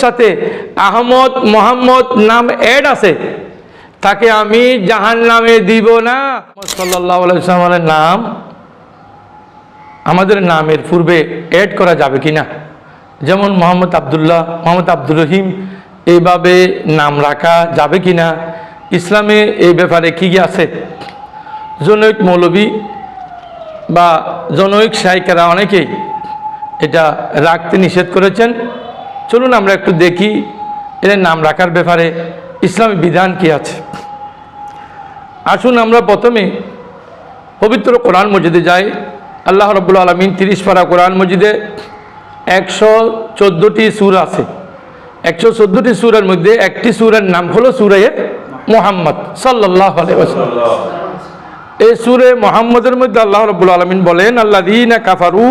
সাথে আহমদ মোহাম্মদ নাম অ্যাড আছে। তাকে আমি জাহান নামে দিব না। সাল্লামের নাম, আমাদের নামের পূর্বে অ্যাড করা যাবে কি না? যেমন মোহাম্মদ আবদুল্লাহ, মোহাম্মদ আব্দুর রহিম, এইভাবে নাম রাখা যাবে কি না? ইসলামে এই ব্যাপারে কী কী আছে? জনৈক মৌলবী বা জনৈক সাহিকারা অনেকেই এটা রাখতে নিষেধ করেছেন। চলুন আমরা একটু দেখি এর নাম রাখার ব্যাপারে ইসলামী বিধান কি আছে। আসুন আমরা প্রথমে পবিত্র কোরআন মসজিদে যাই। আল্লাহ রব্বুল আলমিন তিরিশ পারা কোরআন মসজিদে একশো চোদ্দোটি সুর আছে। একশো চোদ্দোটি সুরের মধ্যে একটি সুরের নাম হলো সুরে মোহাম্মদ সাল্লাহ এই সুরে মোহাম্মদের মধ্যে আল্লাহ রব্বুল আলমিন বলেন আল্লাহ দিন কাফারু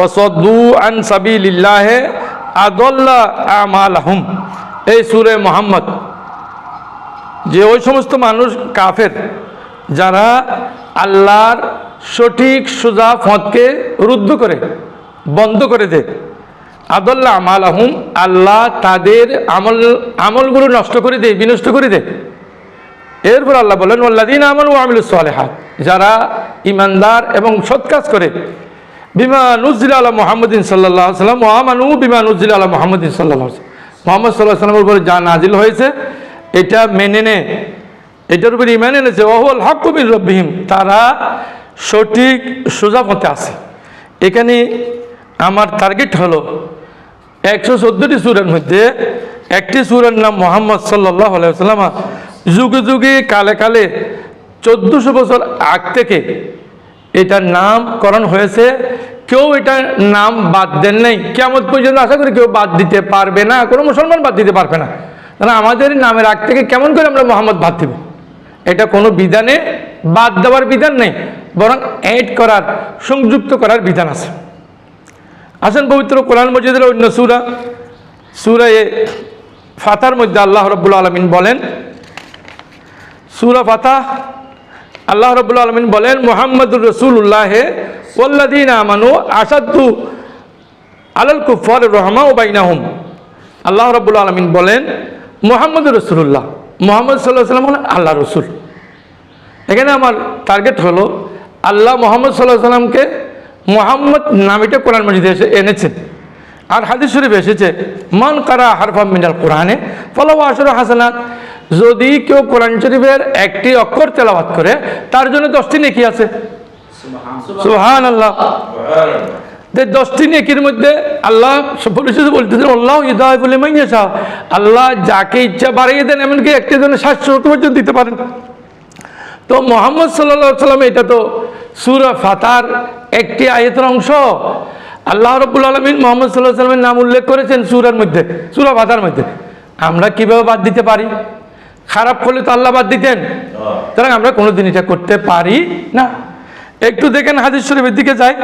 ও সদ্দু আন সাবিল্লাহ আমালাহুম। এই সুরে মোহাম্মদ। যে ওই সমস্ত মানুষ কাফের, যারা আল্লাহর সঠিক সোজা ফঁদকে রুদ্ধ করে, বন্ধ করে দেয়। আদল্লা আমাল আহম আল্লাহ তাদের আমল, আমলগুলো নষ্ট করে দেয়, বিনষ্ট করে দেয়। এরপর আল্লাহ বলেন ওল্লাদিন আমল ও আমিল সালেহাত। যারা ইমানদার এবং সৎ কাজ করে বিমা নুজিল আল্লাহ মোহাম্মদিন সাল্লাহ সাল্লাম ও আমানু বিমা নুজিল আল্লাহ মোহাম্মদিন সাল্লাহ মোহাম্মদ সাল্লাহ সাল্লামের উপরে যা নাজিল হয়েছে, এটা মেনে নে। এটার উপরে ইমান এনেছে ওহল হকুবির রব্বিহিম। তারা সঠিক সোজা পথে আছে। এখানে আমার টার্গেট হলো একশো চোদ্দোটি সুরের মধ্যে একটি সুরের নাম মোহাম্মদ সাল্লাহ আলাইসাল্লাম যুগে যুগে কালে কালে চোদ্দোশো বছর আগ থেকে এটার নামকরণ হয়েছে। কেউ এটা নাম বাদ দেন নাই। কেমন পর্যন্ত আশা করি কেউ বাদ দিতে পারবে না, কোনো মুসলমান বাদ দিতে পারবে না। কারণ আমাদের নামের আগ থেকে কেমন করে আমরা মোহাম্মদ বাদ দেব? এটা কোনো বিধানে বাদ দেওয়ার বিধান নেই, বরং অ্যাড করার, সংযুক্ত করার বিধান আছে। আসেন পবিত্র কোরআন মজিদের অন্য সুরা। সুরা এ ফাতার মধ্যে আল্লাহ রব্বুল আলমিন বলেন, সুরা ফাতা আল্লাহ রব্বুল আলমিন বলেন, মোহাম্মদুর রসুল্লাহে ওল্লাদিন আমানু আসাদু আলাল কুফর রহমা ও বাইনাহুম। আল্লাহ রব্বুল আলমিন বলেন মোহাম্মদ রসুল্লাহ মোহাম্মদ সাল্লাহ সাল্লাম হলেন আল্লাহ রসুল। এখানে আমার টার্গেট হলো, আল্লাহ মোহাম্মদ সাল্লাহ সাল্লামকে মোহাম্মদ নামিটা কোরআন মজিদে এসে এনেছেন। আর হাদিস শরীফ এসেছে, মান কারা হারফা মিনাল কোরআনে ফলো আসর হাসানাত। যদি কেউ কোরআন শরীফের একটি অক্ষর তেলাবাত করে, তার জন্য দশটি নেকি আছে? সুহান আল্লাহ দশটি নেকির মধ্যে আল্লাহ পরিচিত বলতেছেন, আল্লাহ হৃদয় বলে মাইয়াছা আল্লাহ যাকে ইচ্ছা বাড়িয়ে দেন, এমনকি একটি জন্য সাতশো পর্যন্ত দিতে পারেন। তো মোহাম্মদ সাল্লা সাল্লাম এটা তো সুরা ফাতার একটি আয়তের অংশ। আল্লাহ রবুল আলমিন মোহাম্মদ সাল্লাহ সাল্লামের নাম উল্লেখ করেছেন সুরার মধ্যে, সুরা ফাতার মধ্যে। আমরা কীভাবে বাদ দিতে পারি? খারাপ করলে তো আল্লাহ বাদ দিতেন। সুতরাং আমরা কোনোদিন এটা করতে পারি না। একটু দেখেন হাদিস শরীফের দিকে যাই।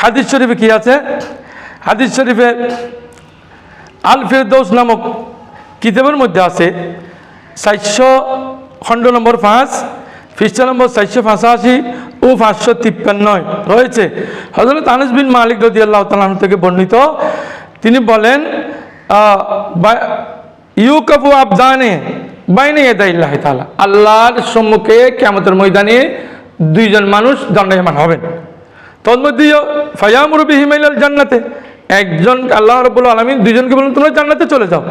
হাদিস শরীফে কি আছে? হাদিস শরীফে আল ফেরদৌস নামক কিতাবের মধ্যে আছে। চারশো খণ্ড নম্বর পাঁচ খ্রিস্টান নম্বর চারশো পঁচাশি ও পাঁচশো তিপ্পান্ন রয়েছে। হজরত আনিস বিন মালিক রদি আল্লাহ তালাম থেকে বর্ণিত। তিনি বলেন ইউকাফু আবদানে বাইনে আল্লাহর সম্মুখে কেমতের ময়দানে দুইজন মানুষ দণ্ডায়মান হবেন তন্মধ্যে ফায়ামুর জান্নাতে, একজন আল্লাহ রবুল আলমিন দুইজনকে বলুন তোমরা জান্নাতে চলে যাও।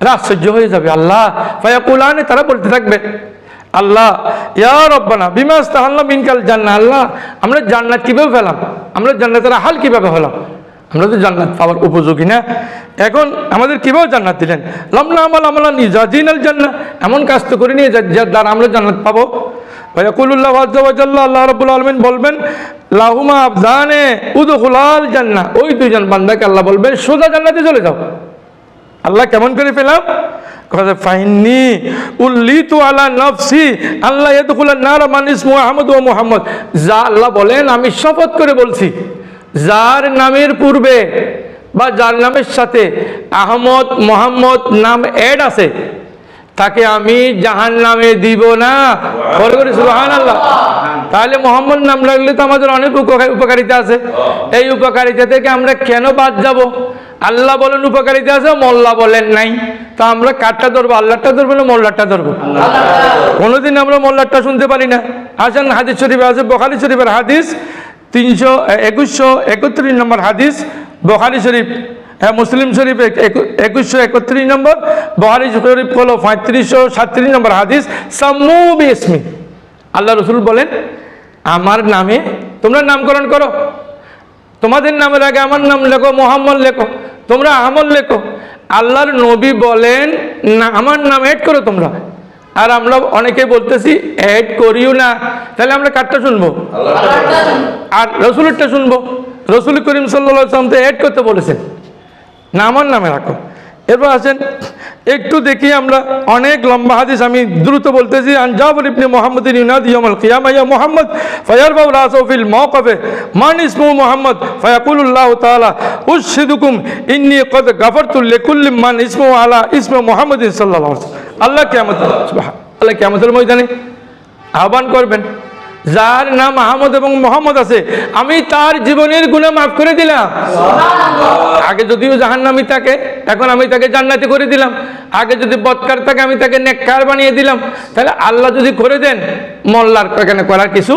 এরা আশ্চর্য হয়ে যাবে আল্লাহ। ফায়াকুলানে, তারা বলতে থাকবে, আল্লাহ, ইয়া রব্বানা বিমাস তাহাল্লা মিনকাল জান্না আল্লাহ, আমরা জান্নাত কীভাবে পেলাম? আমরা জান্নাতের হাল কীভাবে হলাম? আমরা তো জান্নাত পাওয়ার উপযোগী না। এখন আমাদের কীভাবে জান্নাত দিলেন? লমনা আমল আমলা নিজাজিন আল জান্না এমন কাজ তো করিনি যার দ্বারা আমরা জান্নাত পাবো। ওয়াকুল্লাহ আজ্জাল্লাহ আল্লাহ রবুল আলমিন বলবেন, লাহুমা আবদানে উদুলাল জান্না ওই দুইজন বান্দাকে আল্লাহ বলবেন, সোজা জান্নাতে চলে যাও। আল্লাহ কেমন করে পেলাম? কথা ফাইনি উল্লিতু আলা নফসি আল্লাহ ইয়াদখুলান নার মান ইসমু আহমদ ও মুহাম্মদ। যা আল্লাহ বলেন, আমি শপথ করে বলছি। যার নামের পূর্বে বা যার নামের সাথে আহমদ মোহাম্মদ নাম অ্যাড আছে, তাকে আমি জাহান নামে দিব না। সুবাহান আল্লাহ তাহলে মোহাম্মদ নাম রাখলে তো আমাদের অনেক উপকার- উপকারিতা আছে। এই উপকারিতা থেকে আমরা কেন বাদ যাব? আল্লাহ বলেন উপকারিতা আছে, মোল্লা বলেন নাই। তা আমরা কাঠটা ধরবো আল্লাহটা ধরবো না মোল্লারটা ধরবো? কোনোদিন আমরা মোল্লারটা শুনতে পারি না। আসেন হাদিস শরীফে আছে, বখারি শরীফের হাদিস তিনশো একুশশো একত্রিশ নম্বর হাদিস, বখারি শরীফ হ্যাঁ মুসলিম শরীফ এক- একুশশো একত্রিশ নম্বর বহারি শরীফ হলো পঁয়ত্রিশশো সাতত্রিশ নম্বর হাদিস, সাম্মু ইসমি আল্লাহ রসুল বলেন, আমার নামে তোমরা নামকরণ করো। তোমাদের নামের আগে আমার নাম লেখো, মোহাম্মদ লেখো, তোমরা আমল লেখো। আল্লাহর নবী বলেন, না, আমার নাম অ্যাড করো তোমরা। আর আমরা অনেকে বলতেছি অ্যাড করিও না। তাহলে আমরা কারটা শুনব? আর রসুলেরটা শুনব? রসুল করিম সাল্লা সাল্লাম তো অ্যাড করতে বলেছেন। না, আমার নামে রাখো। এরপর আসেন, একটু দেখি আমরা অনেক লম্বা হাদিস আমি দ্রুত বলতেছি। আন জাবর ইবনে মুহাম্মদ ইউনাদ ইয়াউমুল কিয়ামা, ইয়া মুহাম্মদ, ফায়ারবাউ রাসু ফিল মাওকাফে, মান ইসমু মুহাম্মদ, ফায়াকুলুল্লাহু তাআলা, উশহিদুকুম, ইন্নী কদ গাফারতু লিকুল্লি মান ইসমু আলা ইসমু মুহাম্মাদিন সাল্লাল্লাহু আলাইহি আল্লাহ কিয়ামত, সুবহান, আল্লাহ কিয়ামতের ময়দানে আহ্বান করবেন। যার নাম আহমদ এবং মোহাম্মদ আছে আমি তার জীবনের গুণা মাফ করে দিলাম। আগে যদিও জাহান্নামি থাকে এখন আমি তাকে জান্নাতি করে দিলাম। আগে যদি বৎকার থাকে আমি তাকে নেককার বানিয়ে দিলাম। তাহলে আল্লাহ যদি করে দেন মোল্লার এখানে করার কিছু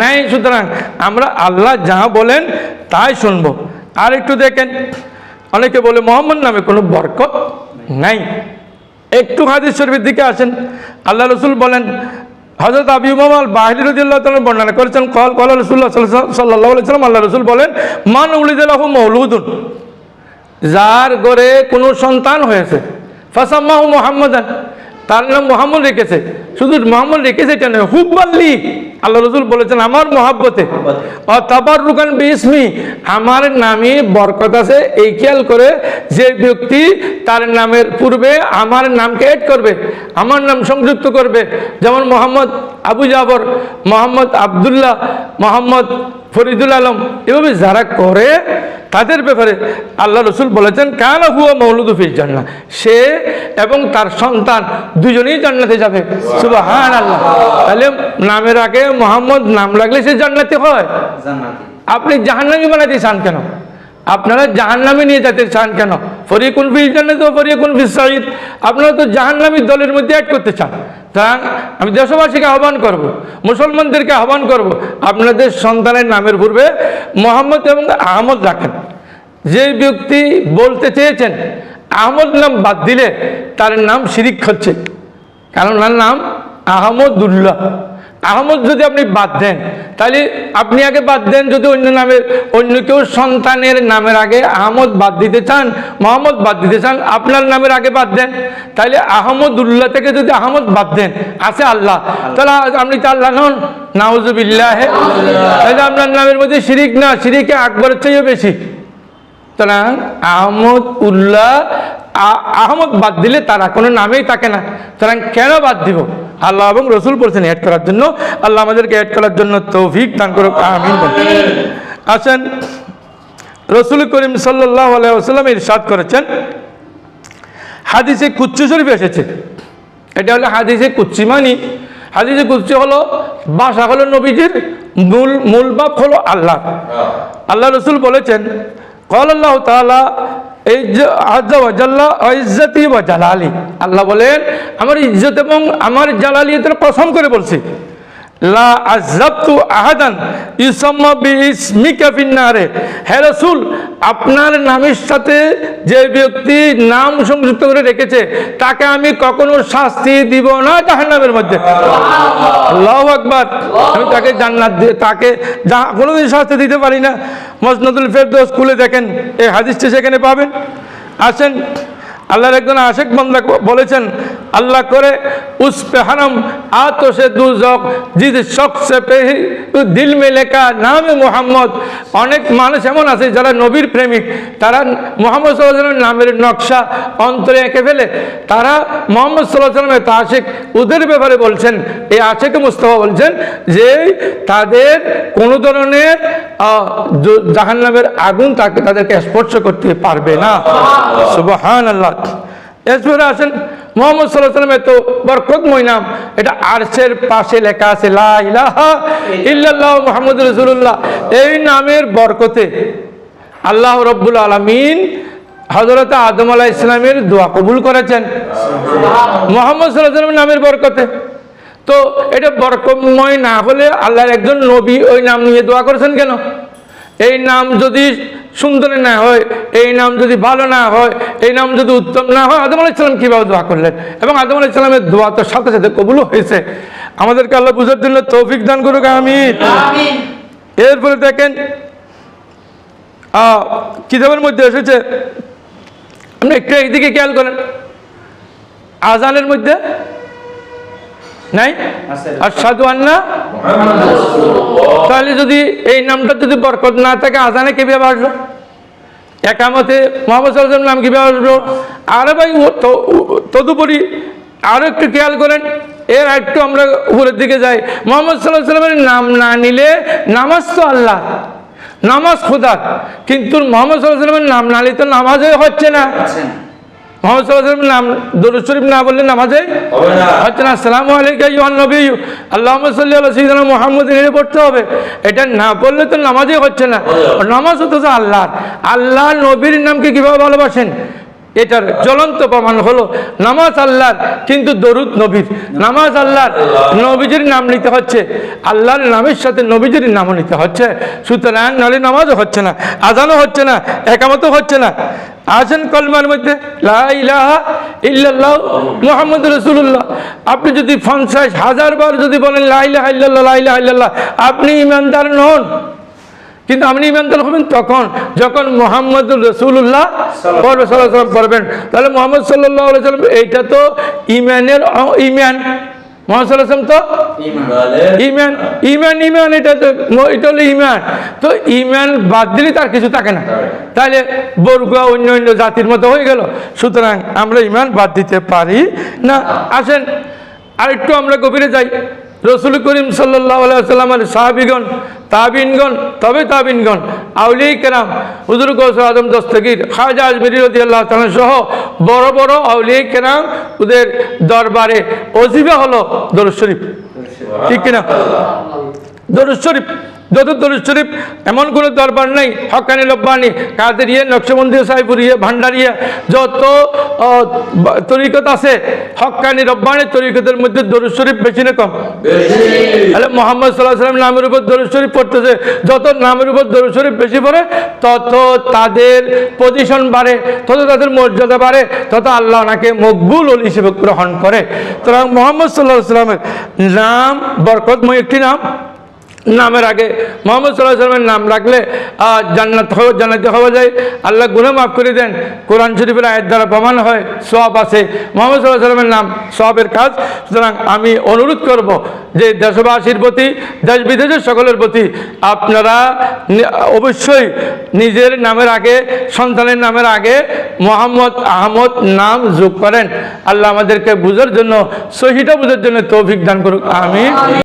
নাই। সুতরাং আমরা আল্লাহ যা বলেন তাই শুনব। আর একটু দেখেন অনেকে বলে মোহাম্মদ নামে কোনো বরকত নাই। একটু হাদিস শরীফের দিকে আসেন। আল্লাহ রসুল বলেন হজরত আবি উমামাল বাহির রদিল্লাহ বর্ণনা করেছেন, কল কল রসুল্লাহ সাল্লাহ সাল্লাম আল্লাহ রসুল বলেন, মান উলিদুল্লাহ মৌলুদুন যার গড়ে কোনো সন্তান হয়েছে। ফাসাম্মাহু মোহাম্মদান তার নাম মোহাম্মদ রেখেছে। শুধু মোহাম্মদ রেখেছে এটা নয় হুব্বাল্লি। আল্লাহ রসুল বলেছেন আমার মহাব্বতে। ও তাবার রুকান বিসমি আমার নামে বরকত আছে এই খেয়াল করে যে ব্যক্তি তার নামের পূর্বে আমার নামকে এড করবে আমার নাম সংযুক্ত করবে। যেমন মোহাম্মদ আবু জাবর মোহাম্মদ আবদুল্লাহ মোহাম্মদ ফরিদুল আলম এভাবে যারা করে তাদের ব্যাপারে আল্লাহ রসুল বলেছেন কানা হুয়া মৌলুদুফির জান্না সে এবং তার সন্তান দুজনেই জান্নাতে যাবে। সুবাহান আল্লাহ তাহলে নামের আগে মোহাম্মদ নাম লাগলে সে জান্নাতে হয়। আপনি জাহান্নামি বানাতে চান কেন? আপনারা জাহান্নামে নিয়ে যেতে চান কেন? ফরিকুন ফিস জান্নাত ফরিকুন সাঈদ। আপনারা তো জাহান্নামী দলের মধ্যে অ্যাড করতে চান। তা আমি দেশবাসীকে আহ্বান করব, মুসলমানদেরকে আহ্বান করব, আপনাদের সন্তানের নামের পূর্বে মোহাম্মদ এবং আহমদ রাখেন। যে ব্যক্তি বলতে চেয়েছেন, আহমদ নাম বাদ দিলে তার নাম শিরিক হচ্ছে। কারণ ওনার নাম আহমদুল্লাহ। আহমদ যদি আপনি বাদ দেন, তাহলে আপনি আগে বাদ দেন যদি অন্য নামের অন্য কেউ সন্তানের নামের আগে আহমদ বাদ দিতে চান, মোহাম্মদ বাদ দিতে চান, আপনার নামের আগে বাদ দেন। তাহলে আহমদুল্লাহ থেকে যদি আহমদ বাদ দেন, আছে আল্লাহ। তাহলে আপনি তো আল্লাহ নন? নাউজুবিল্লাহ। তাহলে আপনার নামের মধ্যে শিরিক না, শিরিকে আকবরের চেয়েও বেশি। সুতরাং আহমদ উল্লাহ আহমদ বাদ দিলে তারা কোনো নামেই থাকে না। সুতরাং কেন বাদ দিব? আল্লাহ এবং রসুল বলছেন অ্যাড করার জন্য আল্লাহ আমাদেরকে অ্যাড করার জন্য তৌফিক দান করুক। আমিন আসেন রসুল করিম সাল্লাহ আলাইসাল্লাম ইরশাদ করেছেন। হাদিসে কুচ্চু শরীফ এসেছে। এটা হলো হাদিসে কুচ্চি মানি। হাদিসে কুচ্চি হলো বাসা হলো নবীজির মূল মূল বাপ হলো আল্লাহ। আল্লাহ রসুল বলেছেন কল আল্লাহ তালা জালালি আল্লাহ বলেন আমার ইজ্জত এবং আমার জালালিয়তের কসম করে বলছি লা আজাবতু আহাদান ইউসাম্মা বিইসমিকা ফিন্নারে। হে রাসূল, আপনার নামের সাথে যে ব্যক্তি নাম সংযুক্ত করে রেখেছে, তাকে আমি কখনো শাস্তি দিব না জাহান্নামের মধ্যে। আল্লাহু আকবার। আমি তাকে জান্নাত দিয়ে, তাকে যা কোনোদিন শাস্তি দিতে পারি না। মসনদুল ফেরদৌস খুলে দেখেন, এই হাদিসটা সেখানে পাবেন। আসেন আল্লাহর একজন আশেক বান্দা বলেছেন, আল্লাহ করে উস পে হারম আতো সে দুজক জিদ শখ সে পেহি দিল মে লেখা নামে মোহাম্মদ। অনেক মানুষ এমন আছে যারা নবীর প্রেমিক। তারা মোহাম্মদ সাল্লাহ নামের নকশা অন্তরে এঁকে ফেলে। তারা মোহাম্মদ সাল্লাহ সাল্লামের তা আশেক ওদের ব্যাপারে বলছেন, এই আশেক মুস্তফা বলছেন যে, তাদের কোনো ধরনের জাহান্নামের আগুন তাকে তাদেরকে স্পর্শ করতে পারবে না। সুবহান আল্লাহ এরপরে আসেন মোহাম্মদ সাল্লাহ সাল্লামের তো বরকতময় নাম এটা আরশের পাশে লেখা আছে ইল্লাল্লাহ মোহাম্মদ রসুল্লাহ এই নামের বরকতে আল্লাহ রব্বুল আলমিন হজরত আদম আলাহ ইসলামের দোয়া কবুল করেছেন। মোহাম্মদ সাল্লাহ সাল্লামের নামের বরকতে। তো এটা বরকতময় না হলে আল্লাহর একজন নবী ওই নাম নিয়ে দোয়া করেছেন কেন? এই নাম যদি সুন্দর না হয় এই নাম যদি ভালো না হয় এই নাম যদি উত্তম না হয় আদম আলাইসালাম কীভাবে দোয়া করলেন? এবং আদম আলাইসালামের দোয়া তো সাথে সাথে কবুলও হয়েছে। আমাদেরকে আল্লাহ বুঝার জন্য তৌফিক দান করুক আমি এরপরে দেখেন আহ, কিতাবের মধ্যে এসেছে? আপনি একটু এইদিকে খেয়াল করেন। আজানের মধ্যে নাই? আর সাধু আন্না তাহলে যদি এই নামটা যদি বরকত না থাকে, আজানে কীভাবে আসলো একামতে মোহাম্মদ সাল্লাম নাম কীভাবে আসলো আরে ভাই তদুপরি আরও একটু খেয়াল করেন, এর একটু আমরা উপরের দিকে যাই। মোহাম্মদ সাল্লাহ সাল্লামের নাম না নিলে নামাজ তো আল্লাহ, নামাজ খোদা। কিন্তু মোহাম্মদ সাল্লাহ সাল্লামের নাম না নিলে তো নামাজই হচ্ছে না। মোহাম্মদ সাল্লাহ নাম দরুদ শরীফ না বললে নামাজে হচ্ছে না। আসসালামু আলাইকা ইউহান নবী আল্লাহ সাল্লি আল্লাহ সৈদানা মোহাম্মদ পড়তে হবে। এটা না পড়লে তো নামাজই হচ্ছে না। নামাজ আল্লাহ আল্লাহ নবীর নামকে কীভাবে ভালোবাসেন? এটার জ্বলন্ত প্রমাণ হলো নামাজ আল্লাহর কিন্তু দরুদ নবীর। নামাজ আল্লাহর নবীজির নাম নিতে হচ্ছে। আল্লাহর নামের সাথে নবীজির নামও নিতে হচ্ছে। সুতরাং নামাজও হচ্ছে না আজানও হচ্ছে না একামতও হচ্ছে না। আসেন কলমার মধ্যে লা ইলাহা মুহাম্মদ রাসূলুল্লাহ। আপনি যদি পঞ্চাশ হাজার বার যদি বলেন আপনি ইমানদার নন। কিন্তু আপনি ইমানদার হবেন তখন যখন মোহাম্মদ রসুল্লাহ পড়বে সাল্লাহ পড়বেন তাহলে মোহাম্মদ সাল্লাহ সাল্লাম এইটা তো ইমানের ইমান মোহাম্মদ তো ইমান। ইমান ইমান এটা তো এটা হলো ইমান। তো ইমান বাদ দিলে তার কিছু থাকে না। তাহলে বরগুয়া অন্য অন্য জাতির মতো হয়ে গেল। সুতরাং আমরা ইমান বাদ দিতে পারি না। আসেন আরেকটু আমরা গভীরে যাই। রসুল করিম সাল্লামের সাহাবিগণ, তাবিনগণ, তবে তাবিনগণ আউলি কেরাম, হুজুর কৌশল আদম দস্তগীর, খাজা আজমিরি রদি আল্লাহ সহ বড় বড় আউলি কেরাম ওদের দরবারে অজিবা হলো দরুদ শরীফ। ঠিক কিনা? দরুদ শরীফ। যত দরুদ শরীফ এমন কোনো দরবার নেই হকানি লব্বানি কাদেরিয়া নকশবন্দি সাইপুরিয়া ভান্ডারিয়া যত তরিকত আছে হকানি রব্বানি তরিকতের মধ্যে দরুদ শরীফ বেশি না কম। তাহলে মোহাম্মদ সাল্লাহ সাল্লাম নামের উপর দরুদ শরীফ পড়তেছে যত নামের উপর দরুদ শরীফ বেশি পড়ে তত তাদের পজিশন বাড়ে তত তাদের মর্যাদা বাড়ে তত আল্লাহ ওনাকে মকবুল ওল হিসেবে গ্রহণ করে। সুতরাং মোহাম্মদ সাল্লাহ সাল্লামের নাম বরকতময় একটি নাম। নামের আগে মোহাম্মদ সাল্লাহ সাল্লামের নাম রাখলে জান্নাত হওয়া জান্নাতে হওয়া যায়। আল্লাহ গুনাহ মাফ করে দেন। কোরআন শরীফের আয়ের দ্বারা প্রমাণ হয় সব আছে। মোহাম্মদ সাল্লাহ সাল্লামের নাম সবের কাজ। সুতরাং আমি অনুরোধ করব যে দেশবাসীর প্রতি দেশ বিদেশের সকলের প্রতি আপনারা অবশ্যই নিজের নামের আগে, সন্তানের নামের আগে মোহাম্মদ আহমদ নাম যোগ করেন। আল্লাহ আমাদেরকে বুঝার জন্য, সহিটা বুঝার জন্য তৌফিক দান করুক। আমি